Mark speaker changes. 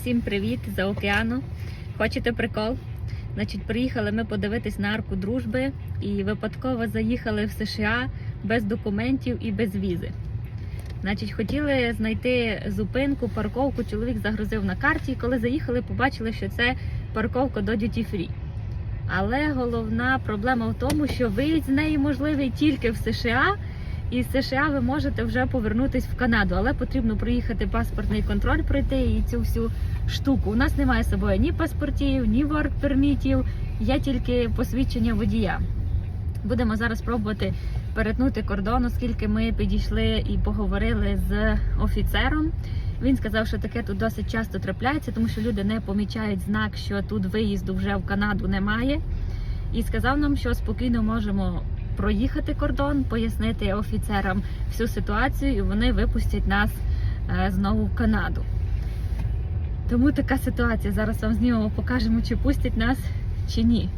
Speaker 1: Всім привіт за океану. Хочете прикол? Значить, приїхали ми подивитись на арку дружби і випадково заїхали в США без документів і без візи. Значить, хотіли знайти зупинку, парковку. Чоловік загрузив на карті. І коли заїхали, побачили, що це парковка до Duty Free. Але головна проблема в тому, що виїзд з неї можливий тільки в США. І з США ви можете вже повернутись в Канаду, але потрібно проїхати паспортний контроль, пройти і цю всю штуку. У нас немає з собою ні паспортів, ні ворк-пермітів, є тільки посвідчення водія. Будемо зараз пробувати перетнути кордон, оскільки ми підійшли і поговорили з офіцером. Він сказав, що таке тут досить часто трапляється, тому що люди не помічають знак, що тут виїзду вже в Канаду немає. І сказав нам, що спокійно можемо проїхати кордон, пояснити офіцерам всю ситуацію, і вони випустять нас е, знову в Канаду. Тому така ситуація. Зараз вам знімемо, покажемо, чи пустять нас, чи ні.